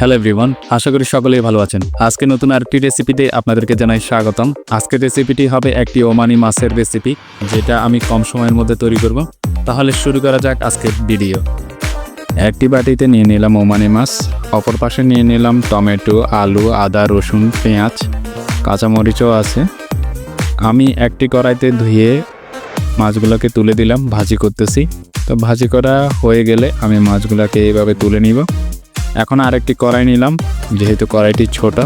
Hello everyone আশা করি সকলেই ভালো আছেন। আজকে নতুন আরেকটি রেসিপিতে আপনাদেরকে জানাই স্বাগতম। আজকের রেসিপিটি হবে একটি ওমানি মাছের রেসিপি যেটা আমি কম সময়ের মধ্যে তৈরি করব। তাহলে শুরু করা যাক আজকের ভিডিও একটি বাটিতে নিয়ে নিলাম ওমানি মাছ, অপর পাশে নিয়ে নিলাম টমেটো, আলু, আদা, রসুন, পেঁয়াজ, কাঁচামরিচও আছে। আমি একটি কড়াইতে ধুয়ে মাছগুলোকে তুলে দিলাম, ভাজি করতেছি। তো ভাজি করা হয়ে গেলে আমি মাছগুলোকে এইভাবে তুলে নিব। এখন আরেকটি কড়াই নিলাম। যেহেতু কড়াইটি ছোট,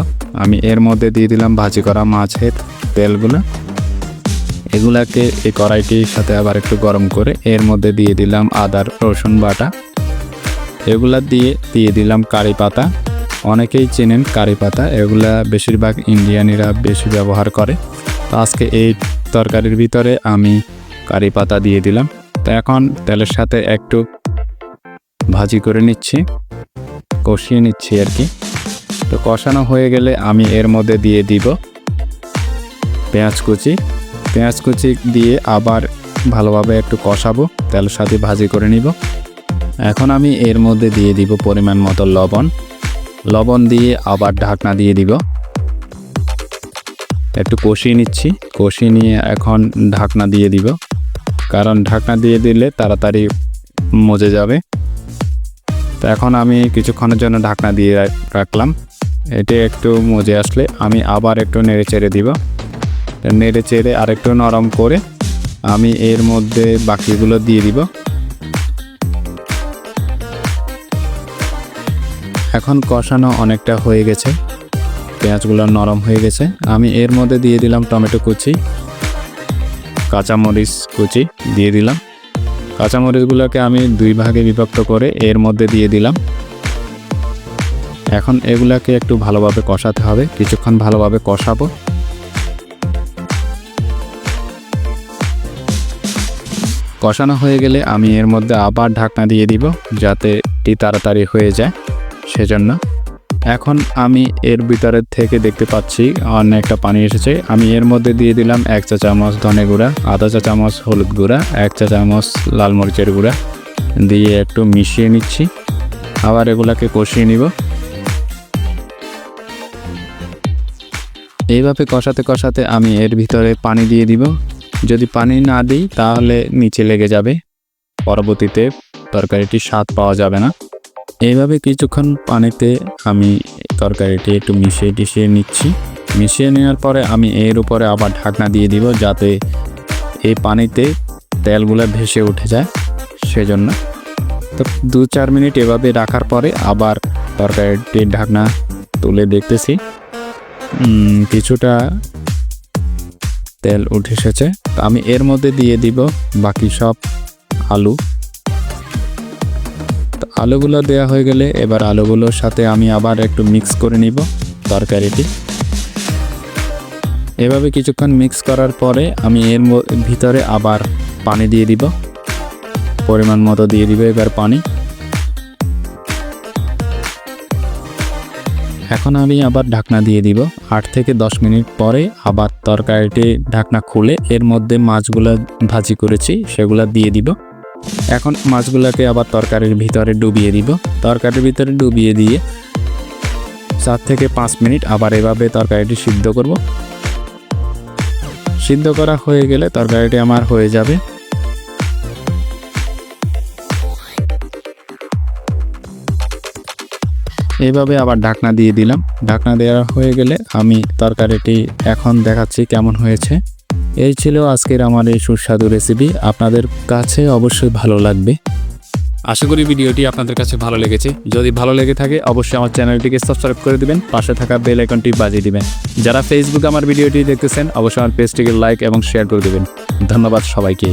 আমি এর মধ্যে দিয়ে দিলাম ভাজি করা মাছের তেলগুলো। এগুলাকে এই কড়াইটির সাথে আবার একটু গরম করে এর মধ্যে দিয়ে দিলাম আদার রসুন বাটা। এগুলা দিয়ে দিয়ে দিলাম কারি পাতা। অনেকেই চেনেন কারি পাতা, এগুলা বেশিরভাগ ইন্ডিয়ানিরা বেশি ব্যবহার করে। তো আজকে এই তরকারির ভিতরে আমি কারি পাতা দিয়ে দিলাম। তো এখন তেলের সাথে একটু ভাজি করে নিচ্ছি। কষিয়ে নিচ্ছি আর কি। তো কষানো হয়ে গেলে আমি এর মধ্যে দিয়ে দিব পেঁয়াজ কুচি। পেঁয়াজ কুচি দিয়ে আবার ভালোভাবে একটু কষাবো, তেলের সাথে ভাজি করে নিব। এখন আমি এর মধ্যে দিয়ে দিব পরিমাণ মতো লবণ। লবণ দিয়ে আবার ঢাকনা দিয়ে দিব। একটু কষিয়ে নিচ্ছি, কষিয়ে নিয়ে এখন ঢাকনা দিয়ে দিব। কারণ ঢাকনা দিয়ে দিলে তাড়াতাড়ি মজে যাবে। তো এখন আমি কিছুক্ষণের জন্য ঢাকনা দিয়ে রাখলাম। এটি একটু মজে আসলে আমি আবার একটু নেড়ে চেড়ে দিব। নেড়ে চেড়ে আরেকটু নরম করে আমি এর মধ্যে বাকিগুলো দিয়ে দিব। এখন কষানো অনেকটা হয়ে গেছে। পেঁয়াজগুলো নরম হয়ে গেছে। আমি এর মধ্যে দিয়ে দিলাম টমেটো কুচি, কাঁচামরিচ কুচি দিয়ে দিলাম। কাঁচামরিচগুলোকে আমি দুই ভাগে বিভক্ত করে এর মধ্যে দিয়ে দিলাম। এখন এগুলাকে একটু ভালোভাবে কষাতে হবে। কিছুক্ষণ ভালোভাবে কষাবো। কষানো হয়ে গেলে আমি এর মধ্যে আবার ঢাকনা দিয়ে দিব যাতে এটি তাড়াতাড়ি হয়ে যায় সেজন্য। এখন আমি এর ভিতরে থেকে দেখতে পাচ্ছি অনেকটা পানি এসেছে। আমি এর মধ্যে দিয়ে দিলাম এক চা চামচ ধনে গুঁড়া, আধা চা চামচ হলুদ গুঁড়া, এক চা চামচ লাল মরিচের গুঁড়া দিয়ে একটু মিশিয়ে নিচ্ছি। আবার এগুলাকে কষিয়ে নিব। এইভাবে কষাতে কষাতে আমি এর ভিতরে পানি দিয়ে দিব। যদি পানি না দিই তাহলে নিচে লেগে যাবে। পরবর্তীতে তরকারিটি স্বাদ পাওয়া যাবে না। এইভাবে কিছুক্ষণ পানিতে আমি তরকারিটি একটু মিশিয়ে টিশিয়ে নিচ্ছি। মিশিয়ে নেওয়ার পরে আমি এর উপরে আবার ঢাকনা দিয়ে দিব যাতে এই পানিতে তেলগুলো ভেসে উঠে যায় সেজন্য। তো দু চার মিনিট এভাবে রাখার পরে আবার তরকারিটির ঢাকনা তুলে দেখতেছি। কিছুটা তেল উঠে এসেছে। তো আমি এর মধ্যে দিয়ে দিব বাকি সব আলু। আলুগুলো দেওয়া হয়ে গেলে এবার আলুগুলোর সাথে আমি আবার একটু মিক্স করে নিব তরকারিটি। এভাবে কিছুক্ষণ মিক্স করার পরে আমি এর ভিতরে আবার পানি দিয়ে দিব। পরিমাণ মতো দিয়ে দিব এবার পানি। এখন আমি আবার ঢাকনা দিয়ে দিব। আট থেকে দশ মিনিট পরে আবার তরকারিটি ঢাকনা খুলে এর মধ্যে মাছগুলো ভাজি করেছি, সেগুলো দিয়ে দিব। এখন মাছগুলোকে আবার তরকারির ভিতরে ডুবিয়ে দিব। তরকারির ভিতরে ডুবিয়ে দিয়ে চার থেকে পাঁচ মিনিট আবার এভাবে তরকারিটি সিদ্ধ করব। সিদ্ধ করা হয়ে গেলে তরকারিটি আমার হয়ে যাবে। এইভাবে আবার ঢাকনা দিয়ে দিলাম। ঢাকনা দেওয়া হয়ে গেলে আমি তরকারিটি এখন দেখাচ্ছি কেমন হয়েছে। এই ছিল আজকের আমার এই সুস্বাদু রেসিপি আপনাদের কাছে অবশ্যই ভালো লাগবে। আশা করি ভিডিওটি আপনাদের কাছে ভালো লেগেছে। যদি ভালো লেগে থাকে, অবশ্যই আমার চ্যানেলটিকে সাবস্ক্রাইব করে দিবেন, পাশে থাকা বেল আইকনটি বাজিয়ে দিবেন। যারা ফেসবুকে আমার ভিডিওটি দেখতেছেন, অবশ্যই আমার পেজটিকে লাইক এবং শেয়ার করে দিবেন। ধন্যবাদ সবাইকে।